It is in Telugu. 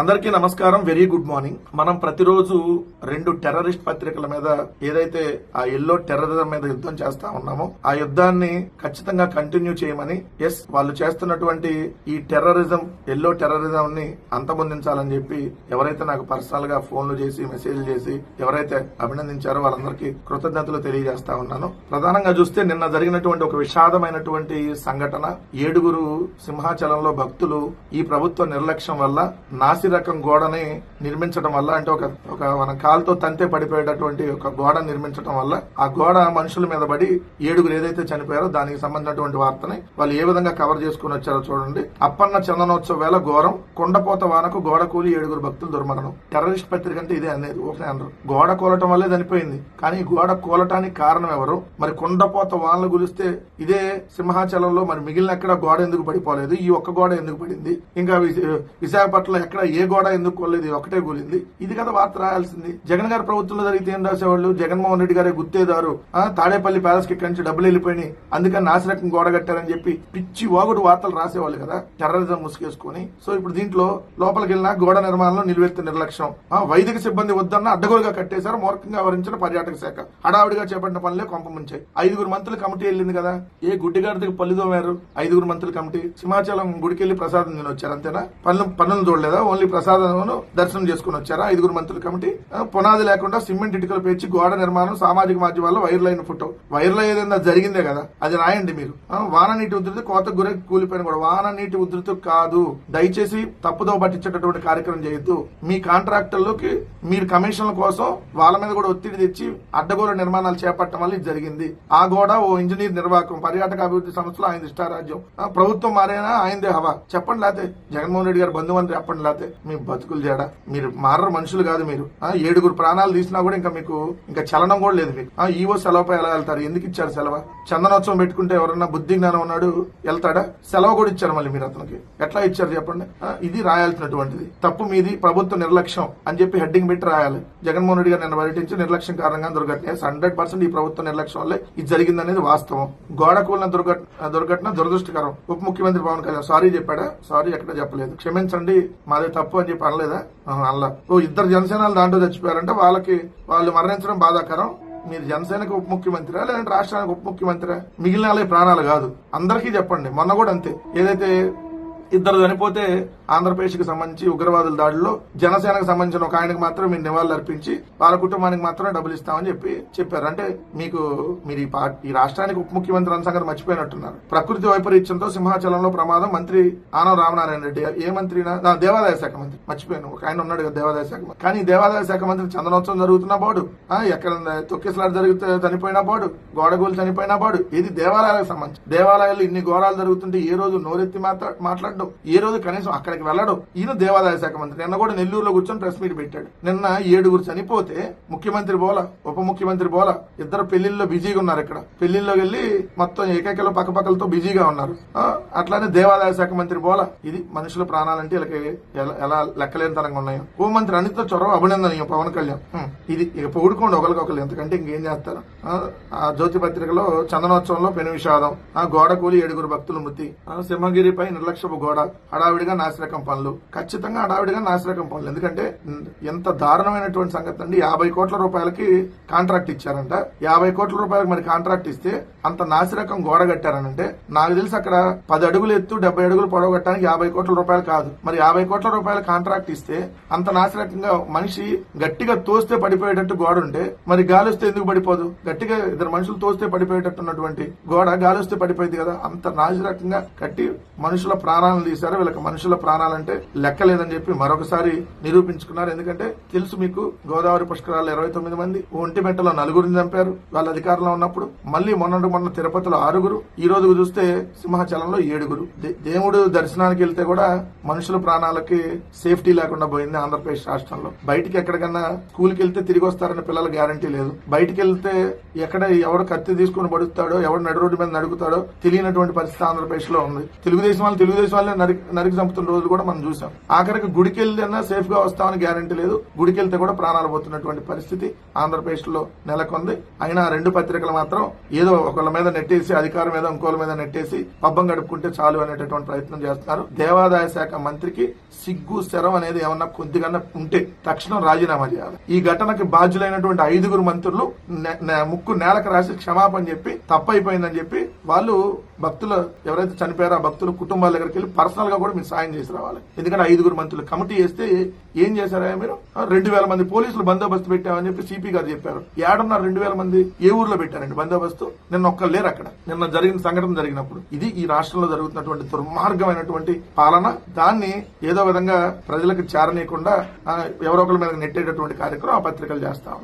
అందరికీ నమస్కారం వెరీ గుడ్ మార్నింగ్. మనం ప్రతిరోజు రెండు టెర్రరిస్ట్ పత్రికల మీద ఏదైతే ఆ ఎల్లో టెర్రరిజం మీద యుద్ధం చేస్తా ఉన్నామో ఆ యుద్ధాన్ని ఖచ్చితంగా కంటిన్యూ చేయమని ఎస్ వాళ్ళు చేస్తున్నటువంటి ఈ టెర్రరిజం ఎల్లో టెర్రరిజం ని అంతమొందించాలని చెప్పి ఎవరైతే నాకు పర్సనల్గా ఫోన్లు చేసి మెసేజ్లు చేసి ఎవరైతే అభినందించారో వాళ్ళందరికీ కృతజ్ఞతలు తెలియజేస్తా ఉన్నాను. ప్రధానంగా చూస్తే నిన్న జరిగినటువంటి ఒక విషాదమైనటువంటి సంఘటన. ఏడుగురు సింహాచలంలో భక్తులు ఈ ప్రభుత్వ నిర్లక్ష్యం వల్ల నాసి రకం గోడని నిర్మించడం వల్ల అంటే ఒక ఒక మన కాలుతో తంతే పడిపోయేటటువంటి ఒక గోడ నిర్మించడం వల్ల ఆ గోడ మనుషుల మీద పడి ఏడుగురు ఏదైతే చనిపోయారో దానికి సంబంధించినటువంటి వార్తని వాళ్ళు ఏ విధంగా కవర్ చేసుకుని వచ్చారో చూడండి. అప్పన్న చందనోత్సవ వేళ ఘోరం కొండపోత వానకు గోడ కూలి ఏడుగురు భక్తులు దుర్మరణం. టెర్రరిస్ట్ పత్రిక అంటే ఇదే అనేది ఓకే అన్నారు గోడ కూలటం వల్లే చనిపోయింది. కానీ గోడ కూలటానికి కారణం ఎవరు? మరి కొండపోత వానలు గురిస్తే ఇదే సింహాచలంలో మరి మిగిలిన ఎక్కడ గోడ ఎందుకు పడిపోలేదు? ఈ ఒక్క గోడ ఎందుకు పడింది? ఇంకా విశాఖపట్నంలో ఎక్కడ ఏ గోడ ఎందుకు కొలేదు ఒకటే కూలింది ఇది కదా వార్త రాయాల్సింది. జగన్ గారి ప్రభుత్వంలో జరిగితే ఏం రాసేవాళ్ళు? జగన్మోహన్ రెడ్డి గారే గుత్తేదారు. ఆ, తాడేపల్లి ప్యాలెస్కి నుంచి డబ్బులు వెళ్ళిపోయినాయి. అందుకని నాసిరకం గోడ కట్టారని చెప్పి పిచ్చి వాగుడు వార్తలు రాసేవాళ్ళు కదా. టెర్రరిజం ముసుకేసుకుని. సో ఇప్పుడు దీంట్లో లోపలికి వెళ్ళినా గోడ నిర్మాణంలో నిలువెత్తి నిర్లక్ష్యం. ఆ, వైదిక సిబ్బంది వద్దన్న అడ్డగోలుగా కట్టేశారు. మూర్ఖంగా వరించిన పర్యాటక శాఖ. హడావిడిగా చేపట్టిన పనులే కొంపముంచాయి ఐదుగురు మంత్రుల కమిటీ వెళ్ళింది కదా. ఏ గుడ్డిగాడికి పల్లిదోమారు ఐదుగురు మంత్రుల కమిటీ. సింహాచలం గుడికి వెళ్ళి ప్రసాదం తినొచ్చారు అంతేనా? పనులు పనులు చూడలేదా? ఓన్లీ ప్రసాదం దర్శనం చేసుకుని వచ్చారా? ఐదుగురు మంత్రుల కమిటీ. పునాది లేకుండా సిమెంట్ ఇటుకలు పేర్చి గోడ నిర్మాణం సామాజిక మాధ్యమాల్లో వైర్ లైన్ ఫోటో. వైర్లు ఏదైనా జరిగిందే కదా? అది రాయండి మీరు. వాన నీటి ఉధృతి కోత గురై కూలిపోయిన కూడా. వాన నీటి ఉధృతి కాదు. దయచేసి తప్పుదో పట్టించేటటువంటి కార్యక్రమం చేయొద్దు. మీ కాంట్రాక్టర్లకి మీరు కమిషన్ల కోసం వాళ్ళ మీద కూడా ఒత్తిడి తెచ్చి అడ్డగోడ నిర్మాణాలు చేపట్టడం వల్ల ఇది జరిగింది. ఆ గోడ ఓ ఇంజనీర్ నిర్వాహకం పర్యాటక అభివృద్ధి సంస్థలో ఆయన ఇష్టారాజ్యం. ప్రభుత్వం మారేనా? ఆయనదే హవా. చెప్పండి లేతే జగన్మోహన్ రెడ్డి గారు బంధుమంత్రి చెప్పండి లేతే మీ బతుకులు చేయడా మీరు మారరు మనుషులు కాదు మీరు. ఏడుగురు ప్రాణాలు తీసినా కూడా ఇంకా మీకు ఇంకా చలనం కూడా లేదు మీకు. ఈవో సెలవుపై ఎలా వెళ్తారు? ఎందుకు ఇచ్చారు సెలవు? చందనోత్సవం పెట్టుకుంటే ఎవరన్నా బుద్ధి జ్ఞానం ఉన్నాడు వెళ్తాడా? సెలవు కూడా ఇచ్చారు మళ్ళీ మీరు అతనికి. ఎట్లా ఇచ్చారు చెప్పండి? ఇది రాయాల్సినటువంటిది. తప్పు మీది ప్రభుత్వ నిర్లక్ష్యం అని చెప్పి హెడ్డింగ్ పెట్టి రాయాలి. జగన్మోహన్ రెడ్డి గారు నిన్న పర్యటించి నిర్లక్ష్యం కారణంగా దుర్ఘటన. హండ్రెడ్ పర్సెంట్ ఈ ప్రభుత్వ నిర్లక్ష్యం వల్లే ఇది జరిగిందనేది వాస్తవం. గోడ కూలిన దుర్ఘటన దుర్ఘటన దురదృష్టకరం. ఉప ముఖ్యమంత్రి పవన్ కళ్యాణ్ సారీ చెప్పాడా? సారీ ఎక్కడ చెప్పలేదు. క్షమించండి మాది తప్పు అని చెప్పి అనలేదా? అనలా. ఓ ఇద్దరు జనసేనలు దాంట్లో చచ్చిపోయారంటే వాళ్ళకి వాళ్ళు మరణించడం బాధాకరం. మీరు జనసేనకు ఉప ముఖ్యమంత్రి లేదంటే రాష్ట్రానికి ఉప ముఖ్యమంత్రి మిగిలిన ప్రాణాలు కాదు. అందరికీ చెప్పండి. మొన్న కూడా అంతే. ఏదైతే ఇద్దరు చనిపోతే ఆంధ్రప్రదేశ్కి సంబంధించి ఉగ్రవాదుల దాడిలో జనసేనకు సంబంధించిన ఒక ఆయనకు మాత్రం మీరు నివాళులు అర్పించి వాళ్ళ కుటుంబానికి మాత్రం డబ్బులు ఇస్తామని చెప్పి చెప్పారు. అంటే మీకు మీరు ఈ ఈ రాష్ట్రానికి ఉప ముఖ్యమంత్రి అన్న సంగతి మర్చిపోయినట్టున్నారు. ప్రకృతి వైపరీత్యంతో సింహాచలంలో ప్రమాదం మంత్రి ఆనవ రామనారాయణ రెడ్డి ఏ మంత్రినా దేవాదాయ శాఖ మంత్రి మర్చిపోయాను. ఒక ఆయన ఉన్నాడు కదా దేవాదాయ శాఖ మంత్రి. కానీ దేవాదాయ శాఖ మంత్రి చందనోత్సవం జరుగుతున్న బాడు ఎక్కడ తొక్కిసలాట జరిగితే చనిపోయినా బాడు గోడగోలు చనిపోయినా బాడు ఇది దేవాలయాలకు సంబంధించి. దేవాలయాలు ఇన్ని ఘోరాలు జరుగుతుంటే ఏ రోజు నోరెత్తి మాట్లాడడం. ఏ రోజు కనీసం అక్కడికి వెళ్ళడం. ఈయన దేవాదాయ శాఖ మంత్రి. నిన్న కూడా నెల్లూరులో కూర్చొని ప్రెస్ మీట్ పెట్టాడు. నిన్న ఏడుగురు చనిపోతే ముఖ్యమంత్రి బోల ఉప ముఖ్యమంత్రి బోల ఇద్దరు పెళ్ళిల్లో బిజీగా ఉన్నారు ఇక్కడ. పెళ్ళిల్లోకి వెళ్ళి మొత్తం ఏకైకలో పక్కపక్కలతో బిజీగా ఉన్నారు. అట్లానే దేవాదాయ శాఖ మంత్రి బోల ఇది మనుషుల ప్రాణాలంటే వీళ్ళకి ఎలా- లెక్కలేనితనంగా ఉన్నాయో. హోంమంత్రి అనిత చొరవ అభినందనీయం పవన్ కళ్యాణ్. ఇది ఇక పొగుడుకోండి ఒకరికొకరు ఎంతకంటే ఇంకేం చేస్తారు. ఆ, జ్యోతి పత్రికలో చందనోత్సవంలో పెను విషాదం ఆ గోడ కూలి ఏడుగురు భక్తులు మృతి ఆ, సింహగిరిపై నిర్లక్ష్యపు గోడ హడావిడిగా నాశనం నాసిరకం పనులు. ఖచ్చితంగా హడావిడిగా నాసిరకం పనులు. ఎందుకంటే ఎంత దారుణమైనటువంటి సంగతి అండి యాభై కోట్ల రూపాయలకి కాంట్రాక్ట్ ఇచ్చారంట. యాభై కోట్ల రూపాయలకు మరి కాంట్రాక్ట్ ఇస్తే అంత నాసిరకం గోడ కట్టారనంటే నాకు తెలిసి అక్కడ పది అడుగులు ఎత్తు డెబ్బై అడుగులు పొడవు కట్టడానికి యాభై కోట్ల రూపాయలు కాదు. మరి యాభై కోట్ల రూపాయల కాంట్రాక్ట్ ఇస్తే అంత నాసిరకంగా మనిషి గట్టిగా తోస్తే పడిపోయేటట్టు గోడ ఉంటే మరి గాలి వస్తే ఎందుకు పడిపోదు? గట్టిగా ఇద్దరు మనుషులు తోస్తే పడిపోయేటట్టు ఉన్నటువంటి గోడ గాలి వస్తే పడిపోయింది కదా. అంత నాసిరకంగా కట్టి మనుషుల ప్రాణాలను తీశారు? వీళ్ళకి మనుషుల ప్రాణాలు ప్రాణాలంటే లెక్కలేదని చెప్పి మరొకసారి నిరూపించుకున్నారు. ఎందుకంటే తెలుసు మీకు గోదావరి పుష్కరాలు ఇరవై తొమ్మిది మంది ఒంటిమెట్టలో నలుగురిని చంపారు. వాళ్ళ అధికారంలో ఉన్నప్పుడు మళ్ళీ మొన్నటి మొన్న తిరుపతిలో ఆరుగురు ఈ రోజు చూస్తే సింహాచలంలో ఏడుగురు. దే- దేవుడు దర్శనానికి వెళ్తే కూడా మనుషుల ప్రాణాలకి సేఫ్టీ లేకుండా పోయింది ఆంధ్రప్రదేశ్ రాష్ట్రంలో. బయటికి ఎక్కడికన్నా స్కూల్కి వెళ్తే తిరిగి వస్తారని పిల్లల గ్యారంటీ లేదు. బయటికి వెళ్తే ఎక్కడ ఎవడు కత్తి తీసుకుని పడుతాడో ఎవడు నడు రోడ్డు మీద నడుగుతాడో తెలియనటువంటి పరిస్థితి ఆంధ్రప్రదేశ్లో ఉంది. తెలుగుదేశం వాళ్ళు తెలుగుదేశం వాళ్ళే నరికి నరికి చంపుతున్న రోజులు కూడా మనం చూసాం. ఆఖరికి గుడికి వెళ్ళినా సేఫ్గా వస్తామని గ్యారంటీ లేదు. గుడికి వెళ్తే కూడా ప్రాణాలు పోతున్నటువంటి పరిస్థితి ఆంధ్రప్రదేశ్లో నెలకొంది. అయినా రెండు పత్రికలు మాత్రం ఏదో ఒకళ్ళ మీద నెట్టేసి అధికారం మీద ఇంకోళ్ళ మీద నెట్టేసి పబ్బం గడుపుకుంటే చాలు అనేటటువంటి ప్రయత్నం చేస్తున్నారు. దేవాదాయ శాఖ మంత్రికి సిగ్గు శరం అనేది ఏమన్నా కొద్దిగా ఉంటే తక్షణం రాజీనామా చేయాలి. ఈ ఘటనకి బాధ్యులైనటువంటి ఐదుగురు మంత్రులు ముక్కు నేలకు రాసి క్షమాపణ చెప్పి తప్పైపోయిందని చెప్పి వాళ్ళు భక్తులు ఎవరైతే చనిపోయారో ఆ భక్తుల కుటుంబాల దగ్గరికి వెళ్ళి పర్సనల్గా కూడా మీరు సాయం చేసి రావాలి. ఎందుకంటే ఐదుగురు మంత్రులు కమిటీ చేస్తే ఏం చేశారా మీరు? రెండు వేల మంది పోలీసులు బందోబస్తు పెట్టామని చెప్పి సిపి గారు చెప్పారు. ఏడున్నర రెండు వేల మంది ఏ ఊర్లో పెట్టారండి బందోబస్తు? నిన్న ఒక్కరు లేరు అక్కడ. నిన్న జరిగిన సంఘటన జరిగినప్పుడు. ఇది ఈ రాష్ట్రంలో జరుగుతున్నటువంటి దుర్మార్గమైనటువంటి పాలన. దాన్ని ఏదో విధంగా ప్రజలకు చేరనీయకుండా ఆ, ఎవరో ఒకరి మీద నెట్టేటటువంటి కార్యక్రమం ఆ పత్రికలు చేస్తాం